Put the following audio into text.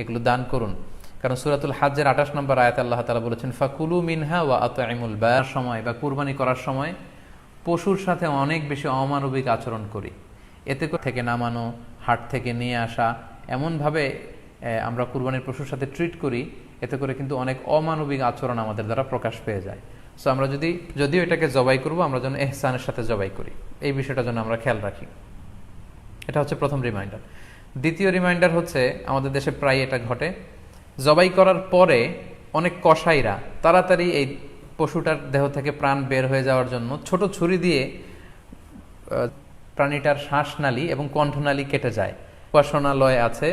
এগুলো দান করুন। কারণ সুরাতুল হাজের আঠাশ নম্বর আয়াত আল্লাহ তালা বলেছেন, ফাকুলু মিনহা ওয়া আতআইমুল বায়ার সময় বা কুরবানি করার সময় পশুর সাথে অনেক বেশি অমানবিক আচরণ করি। এতে থেকে নামানো, হাট থেকে নিয়ে আসা, এমনভাবে আমরা কুরবানির পশুর সাথে ট্রিট করি, এতে করে কিন্তু অনেক অমানবিক আচরণ আমাদের দ্বারা প্রকাশ পেয়ে যায়। সো আমরা যদি, যদিও এটাকে জবাই করব, আমরা যেন এহসানের সাথে জবাই করি। এই বিষয়টা যেন আমরা খেয়াল রাখি। এটা হচ্ছে প্রথম রিমাইন্ডার দ্বিতীয় রিমাইন্ডার হচ্ছে, আমাদের দেশে প্রায় এটা ঘটে। জবাই করার পরে অনেক কসাইরা তাড়াতাড়ি এই পশুটার দেহ থেকে প্রাণ বের হয়ে যাওয়ার জন্য ছোট ছুরি দিয়ে প্রাণীটার শ্বাসনালী এবং কণ্ঠনালী কেটে যায়। উপাসনালয় আছে